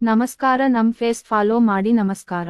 ನಮಸ್ಕಾರ, ನಮ್ face follow ಮಾಡಿ ನಮಸ್ಕಾರ.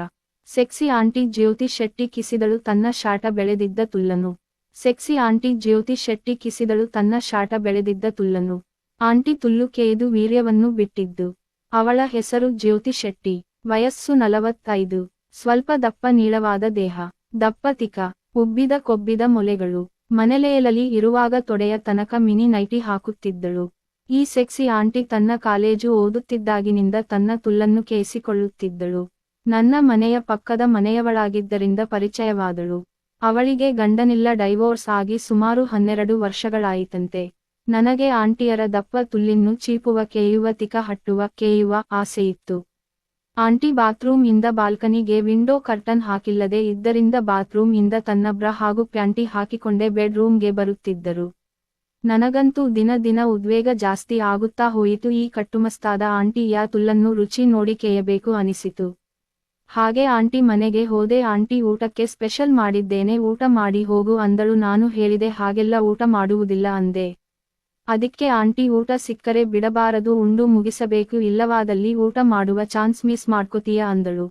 ಸೆಕ್ಸಿ ಆಂಟಿ ಜ್ಯೋತಿ ಶೆಟ್ಟಿ ಕಿಸಿದಳು ತನ್ನ ಶಾಟ ಬೆಳೆದಿದ್ದ ತುಲ್ಲನು. ಸೆಕ್ಸಿ ಆಂಟಿ ಜ್ಯೋತಿ ಶೆಟ್ಟಿ ಕಿಸಿದಳು ತನ್ನ ಶಾಟ ಬೆಳೆದಿದ್ದ ತುಲ್ಲನು. ಆಂಟಿ ತುಲ್ಲು ಕೇಯ್ದು ವೀರ್ಯವನ್ನು ಬಿಟ್ಟಿದ್ದು. ಅವಳ ಹೆಸರು ಜ್ಯೋತಿ ಶೆಟ್ಟಿ. ವಯಸ್ಸು ನಲವತ್ತೈದು. ಸ್ವಲ್ಪ ದಪ್ಪ ನೀಳವಾದ ದೇಹ. ದಪ್ಪ ತಿಕ. ಉಬ್ಬಿದ ಕೊಬ್ಬಿದ ಮೊಲೆಗಳು. ಮನೆಲೇಲಲಿ ಇರುವಾಗ ತೊಡೆಯ ತನಕ ಮಿನಿ ನೈಟಿ ಹಾಕುತ್ತಿದ್ದಳು. ಈ ಸೆಕ್ಸಿ ಆಂಟಿ ತನ್ನ ಕಾಲೇಜು ಓದುತ್ತಿದ್ದಾಗಿನಿಂದ ತನ್ನ ತುಲ್ಲನ್ನು ಕೇಸಿಕೊಳ್ಳುತ್ತಿದ್ದಳು. ನನ್ನ ಮನೆಯ ಪಕ್ಕದ ಮನೆಯವಳಾಗಿದ್ದರಿಂದ ಪರಿಚಯವಾದಳು. ಅವಳಿಗೆ ಗಂಡನಿಲ್ಲ ಡೈವೋರ್ಸ್ ಆಗಿ ಸುಮಾರು ಹನ್ನೆರಡು ವರ್ಷಗಳಾಯಿತಂತೆ. ನನಗೆ ಆಂಟಿಯರ ದಪ್ಪ ತುಲ್ಲಿನ್ನು ಚೀಪುವ, ಕೇಯುವ, ತಿಕ ಹಟ್ಟುವ, ಕೇಯುವ ಆಸೆಯಿತ್ತು. ಆಂಟಿ ಬಾತ್ರೂಮ್ ಇಂದ ಬಾಲ್ಕನಿಗೆ ವಿಂಡೋ ಕರ್ಟನ್ ಹಾಕಿಲ್ಲದೆ ಇದ್ದರಿಂದ ಬಾತ್ರೂಮ್ ಇಂದ ತನ್ನ ಬ್ರ ಹಾಗೂ ಪ್ಯಾಂಟಿ ಹಾಕಿಕೊಂಡೇ ಬೆಡ್ ರೂಮ್ಗೆ ಬರುತ್ತಿದ್ದರು. ನನಗಂತೂ ದಿನ ದಿನ ಉದ್ವೇಗ ಜಾಸ್ತಿ ಆಗುತ್ತಾ ಹೋಯಿತು. ಈ ಕಟ್ಟುಮಸ್ತಾದ ಆಂಟಿಯ ತುಲ್ಲನ್ನು ರುಚಿ ನೋಡಿ ಕೇಯಬೇಕು ಅನಿಸಿತು. ಹಾಗೆ ಆಂಟಿ ಮನೆಗೆ ಹೋದೆ. ಆಂಟಿ ಊಟಕ್ಕೆ ಸ್ಪೆಷಲ್ ಮಾಡಿದ್ದೇನೆ. ಊಟ ಮಾಡಿ ಹೋಗು ಅಂದಳು. ನಾನು ಹೇಳಿದೆ, ಹಾಗೆಲ್ಲ ಊಟ ಮಾಡುವುದಿಲ್ಲ ಅಂದೆ. ಅದಕ್ಕೆ ಆಂಟಿ, ಊಟ ಸಿಕ್ಕರೆ ಬಿಡಬಾರದು, ಉಂಡು ಮುಗಿಸಬೇಕು, ಇಲ್ಲವಾದಲ್ಲಿ ಊಟ ಮಾಡುವ ಚಾನ್ಸ್ ಮಿಸ್ ಮಾಡ್ಕೋತೀಯ ಅಂದಳು.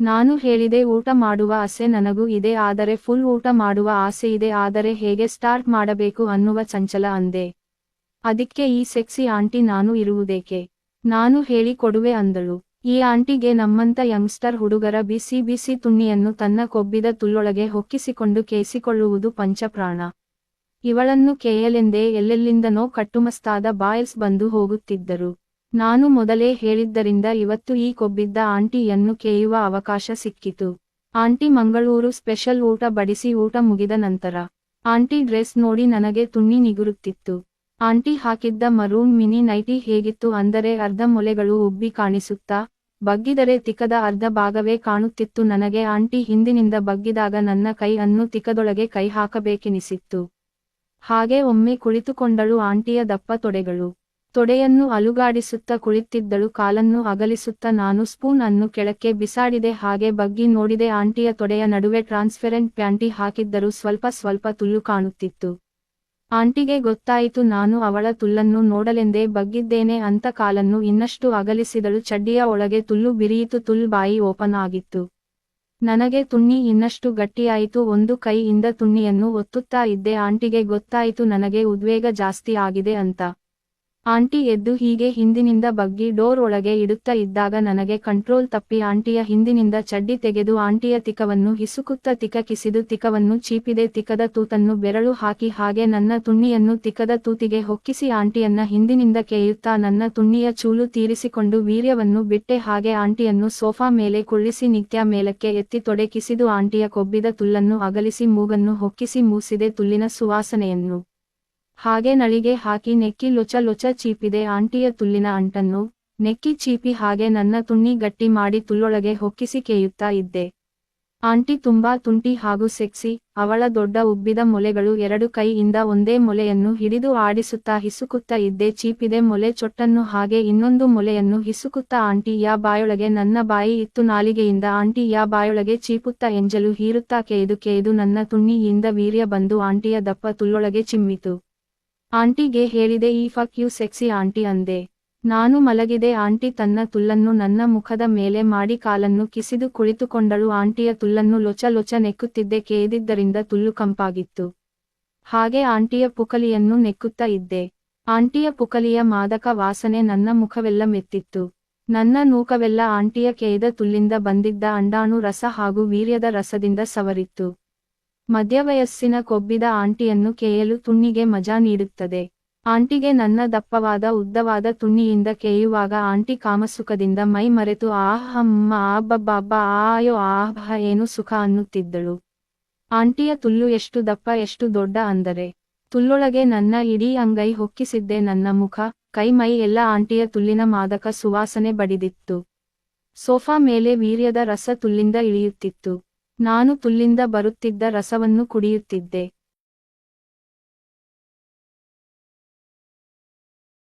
ನಾನು ಹೇಳಿದೆ ಊಟ ಮಾಡುವ ಆಸೆ ನನಗೂ ಇದೆ, ಆದರೆ ಫುಲ್ ಊಟ ಮಾಡುವ ಆಸೆ ಇದೆ, ಆದರೆ ಹೇಗೆ ಸ್ಟಾರ್ಟ್ ಮಾಡಬೇಕು ಅನ್ನುವ ಚಂಚಲ ಅಂದೆ. ಅದಕ್ಕೆ ಈ ಸೆಕ್ಸಿ ಆಂಟಿ ನಾನು ಇರುವುದೇಕೆ? ನಾನು ಹೇಳಿ ಕೊಡುವೆ ಅಂದಳು. ಈ ಆಂಟಿಗೆ ನಮ್ಮಂತ ಯಂಗ್ಸ್ಟರ್ ಹುಡುಗರ ಬಿಸಿ ಬಿಸಿ ತುಣ್ಣಿಯನ್ನು ತನ್ನ ಕೊಬ್ಬಿದ ತುಳ್ಳೊಳಗೆ ಹೊಕ್ಕಿಸಿಕೊಂಡು ಕೇಸಿಕೊಳ್ಳುವುದು ಪಂಚಪ್ರಾಣ. ಇವಳನ್ನು ಕೇಯಲೆಂದೇ ಎಲ್ಲೆಲ್ಲಿಂದನೋ ಕಟ್ಟುಮಸ್ತಾದ ಬಾಯಲ್ಸ್ ಬಂದು ಹೋಗುತ್ತಿದ್ದರು. ನಾನು ಮೊದಲೇ ಹೇಳಿದ್ದರಿಂದ ಇವತ್ತು ಈ ಕೊಬ್ಬಿದ್ದ ಆಂಟಿಯನ್ನು ಕೇಯುವ ಅವಕಾಶ ಸಿಕ್ಕಿತು. ಆಂಟಿ ಮಂಗಳೂರು ಸ್ಪೆಷಲ್ ಊಟ ಬಡಿಸಿ ಊಟ ಮುಗಿದ ನಂತರ, ಆಂಟಿ ಡ್ರೆಸ್ ನೋಡಿ ನನಗೆ ತುಣ್ಣಿ ನಿಗುರುತ್ತಿತ್ತು. ಆಂಟಿ ಹಾಕಿದ್ದ ಮರೂನ್ ಮಿನಿ ನೈಟಿ ಹೇಗಿತ್ತು ಅಂದರೆ ಅರ್ಧ ಮೊಲೆಗಳು ಉಬ್ಬಿ ಕಾಣಿಸುತ್ತಾ, ಬಗ್ಗಿದರೆ ತಿಕದ ಅರ್ಧ ಭಾಗವೇ ಕಾಣುತ್ತಿತ್ತು ನನಗೆ. ಆಂಟಿ ಹಿಂದಿನಿಂದ ಬಗ್ಗಿದಾಗ ನನ್ನ ಕೈ ಅನ್ನು ತಿಕದೊಳಗೆ ಕೈ ಹಾಕಬೇಕೆನಿಸಿತ್ತು. ಹಾಗೆ ಒಮ್ಮೆ ಕುಳಿತುಕೊಂಡಳು ಆಂಟಿಯ ದಪ್ಪ ತೊಡೆಗಳು. ತೊಡೆಯನ್ನು ಅಲುಗಾಡಿಸುತ್ತಾ ಕುಳಿತಿದ್ದಳು ಕಾಲನ್ನು ಅಗಲಿಸುತ್ತಾ ನಾನು ಸ್ಪೂನ್ ಅನ್ನು ಕೆಳಕ್ಕೆ ಬಿಸಾಡಿದೆ, ಹಾಗೆ ಬಗ್ಗಿ ನೋಡಿದೆ, ಆಂಟಿಯ ತೊಡೆಯ ನಡುವೆ ಟ್ರಾನ್ಸ್ಪೆರೆಂಟ್ ಪ್ಯಾಂಟಿ ಹಾಕಿದ್ದರೂ ಸ್ವಲ್ಪ ಸ್ವಲ್ಪ ತುಲ್ಲು ಕಾಣುತ್ತಿತ್ತು. ಆಂಟಿಗೆ ಗೊತ್ತಾಯಿತು, ನಾನು ಅವಳ ತುಲ್ಲನ್ನು ನೋಡಲೆಂದೇ ಬಗ್ಗಿದ್ದೇನೆ ಅಂತ ಕಾಲನ್ನು ಇನ್ನಷ್ಟು ಅಗಲಿಸಿದಳು, ಚಡ್ಡಿಯ ಒಳಗೆ ತುಲ್ಲು ಬಿರಿಯಿತು, ತುಲ್ ಬಾಯಿ ಓಪನ್ ಆಗಿತ್ತು. ನನಗೆ ತುಣ್ಣಿ ಇನ್ನಷ್ಟು ಗಟ್ಟಿಯಾಯಿತು, ಒಂದು ಕೈಯಿಂದ ತುಣ್ಣಿಯನ್ನು ಒತ್ತುತ್ತಾ ಇದ್ದೆ, ಆಂಟಿಗೆ ಗೊತ್ತಾಯಿತು, ನನಗೆ ಉದ್ವೇಗ ಜಾಸ್ತಿ ಆಗಿದೆ ಅಂತ. ಆಂಟಿ ಎದ್ದು ಹೀಗೆ ಹಿಂದಿನಿಂದ ಬಗ್ಗಿ ಡೋರ್ ಒಳಗೆ ಇಡುತ್ತಾ ಇದ್ದಾಗ ನನಗೆ ಕಂಟ್ರೋಲ್ ತಪ್ಪಿ ಆಂಟಿಯ ಹಿಂದಿನಿಂದ ಚಡ್ಡಿ ತೆಗೆದು ಆಂಟಿಯ ತಿಕವನ್ನು ಹಿಸುಕುತ್ತ ತಿಕ ಕಿಸಿದು ತಿಕವನ್ನು ಚೀಪಿದೆ ತಿಕದ ತೂತನ್ನು ಬೆರಳು ಹಾಕಿ ಹಾಗೆ ನನ್ನ ತುಣ್ಣಿಯನ್ನು ತಿಕದ ತೂತಿಗೆ ಹೊಕ್ಕಿಸಿ ಆಂಟಿಯನ್ನ ಹಿಂದಿನಿಂದ ಕೇಯುತ್ತಾ ನನ್ನ ತುಣ್ಣಿಯ ಚೂಲು ತೀರಿಸಿಕೊಂಡು ವೀರ್ಯವನ್ನು ಬಿಟ್ಟೆ ಹಾಗೆ ಆಂಟಿಯನ್ನು ಸೋಫಾ ಮೇಲೆ ಕುಳ್ಳಿಸಿ ನಿತ್ಯ ಮೇಲಕ್ಕೆ ಎತ್ತಿ ತೊಡೆ ಕಿಸಿದು ಆಂಟಿಯ ಕೊಬ್ಬಿದ ತುಲ್ಲನ್ನು ಅಗಲಿಸಿ ಮೂಗನ್ನು ಹೊಕ್ಕಿಸಿ ಮೂಸಿದೆ ತುಲ್ಲಿನ ಸುವಾಸನೆಯನ್ನು. ಹಾಗೆ ನಳಿಗೆ ಹಾಕಿ ನೆಕ್ಕಿ ಲೊಚ ಲೊಚ ಚೀಪಿದೆ ಆಂಟಿಯ ತುಲ್ಲಿನ ಅಂಟನ್ನು. ನೆಕ್ಕಿ ಚೀಪಿ ಹಾಗೆ ನನ್ನ ತುಣ್ಣಿ ಗಟ್ಟಿ ಮಾಡಿ ತುಲ್ಲೊಳಗೆ ಹೊಕ್ಕಿಸಿ ಕೇಯುತ್ತಾ ಇದ್ದೆ. ಆಂಟಿ ತುಂಬಾ ತುಂಟಿ ಹಾಗೂ ಸೆಕ್ಸಿ, ಅವಳ ದೊಡ್ಡ ಉಬ್ಬಿದ ಮೊಲೆಗಳು ಎರಡು ಕೈಯಿಂದ ಒಂದೇ ಮೊಲೆಯನ್ನು ಹಿಡಿದು ಆಡಿಸುತ್ತಾ ಹಿಸುಕುತ್ತಾ ಇದ್ದೆ. ಚೀಪಿದೆ ಮೊಲೆ ಚೊಟ್ಟನ್ನು ಹಾಗೆ ಇನ್ನೊಂದು ಮೊಲೆಯನ್ನು ಹಿಸುಕುತ್ತಾ ಆಂಟಿ, ಯಾ ಬಾಯೊಳಗೆ ನನ್ನ ಬಾಯಿ ಇತ್ತು ನಾಲಿಗೆಯಿಂದ. ಆಂಟಿ, ಯಾ ಬಾಯೊಳಗೆ ಚೀಪುತ್ತಾ ಎಂಜಲು ಹೀರುತ್ತಾ ಕೇಯ್ದು ಕೇಯ್ದು ನನ್ನ ತುಣ್ಣಿಯಿಂದ ವೀರ್ಯ ಬಂದು ಆಂಟಿಯ ದಪ್ಪ ತುಲ್ಲೊಳಗೆ ಚಿಮ್ಮಿತು. ಆಂಟಿಗೆ ಹೇಳಿದೆ, ಈ ಫಕ್ ಯು ಸೆಕ್ಸಿ ಆಂಟಿ ಅಂದೆ. ನಾನು ಮಲಗಿದೆ ಆಂಟಿ, ತನ್ನ ತುಲ್ಲನ್ನು ನನ್ನ ಮುಖದ ಮೇಲೆ ಮಾಡಿ ಕಾಲನ್ನು ಕಿಸಿದು ಕುಳಿತುಕೊಂಡಳು. ಆಂಟಿಯ ತುಲ್ಲನ್ನು ಲೊಚ ಲೊಚ ನೆಕ್ಕುತ್ತಿದ್ದೆ ಕೇದಿದ್ದರಿಂದ ತುಲ್ಲು ಕಂಪಾಗಿತ್ತು. ಹಾಗೆ ಆಂಟಿಯ ಪುಕಲಿಯನ್ನು ನೆಕ್ಕುತ್ತಾ ಇದ್ದೆ. ಆಂಟಿಯ ಪುಕಲಿಯ ಮಾದಕ ವಾಸನೆ ನನ್ನ ಮುಖವೆಲ್ಲ ಮೆತ್ತಿತ್ತು. ನನ್ನ ನೂಕವೆಲ್ಲ ಆಂಟಿಯ ಕೇಯ್ದ ತುಲ್ಲಿಂದ ಬಂದಿದ್ದ ಅಂಡಾಣು ರಸ ಹಾಗೂ ವೀರ್ಯದ ರಸದಿಂದ ಸವರಿತ್ತು. ಮಧ್ಯವಯಸ್ಸಿನ ಕೊಬ್ಬಿದ ಆಂಟಿಯನ್ನು ಕೇಯಲು ತುಣ್ಣಿಗೆ ಮಜಾ ನೀಡುತ್ತದೆ. ಆಂಟಿಗೆ ನನ್ನ ದಪ್ಪವಾದ ಉದ್ದವಾದ ತುಣ್ಣಿಯಿಂದ ಕೇಯುವಾಗ ಆಂಟಿ ಕಾಮಸುಖದಿಂದ ಮೈ ಮರೆತು, ಆಹ್, ಅಮ್ಮ ಆಯೋ, ಆಹ್ ಏನು ಸುಖ ಅನ್ನುತ್ತಿದ್ದಳು. ಆಂಟಿಯ ತುಲ್ಲು ಎಷ್ಟು ದಪ್ಪ, ಎಷ್ಟು ದೊಡ್ಡ ಅಂದರೆ, ತುಲ್ಲೊಳಗೆ ನನ್ನ ಇಡೀ ಅಂಗೈ ಹೊಕ್ಕಿಸಿದ್ದೆ ನನ್ನ ಮುಖ, ಕೈ, ಮೈ ಎಲ್ಲ ಆಂಟಿಯ ತುಲ್ಲಿನ ಮಾದಕ ಸುವಾಸನೆ ಬಡಿದಿತ್ತು. ಸೋಫಾ ಮೇಲೆ ವೀರ್ಯದ ರಸ ತುಲ್ಲಿಂದ ಇಳಿಯುತ್ತಿತ್ತು. ನಾನು ತುಲ್ಲಿಂದ ಬರುತ್ತಿದ್ದ ರಸವನ್ನು ಕುಡಿಯುತ್ತಿದ್ದೆ.